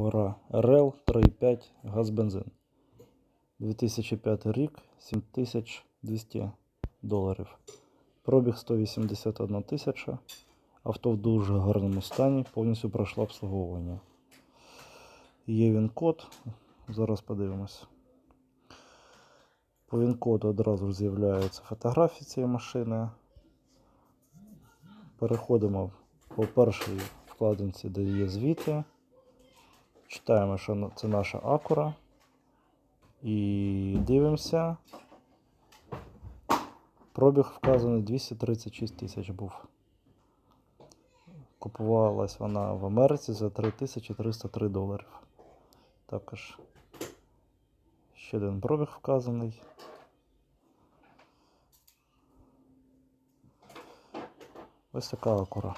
Acura RL 3.5 газ бензин. 2005 рік, 7200 доларів. Пробіг 181 тисяча. Авто в дуже гарному стані, повністю пройшло обслуговування. Є він код. Зараз подивимось. По він-коду одразу з'являються фотографії цієї машини. Переходимо по першій вкладинці, де є звіти. Читаємо, що це наша Acura. І дивимося. Пробіг вказаний 236 тисяч був. Купувалась вона в Америці за 3303 доларів. Також ще один пробіг вказаний. Ось така акура.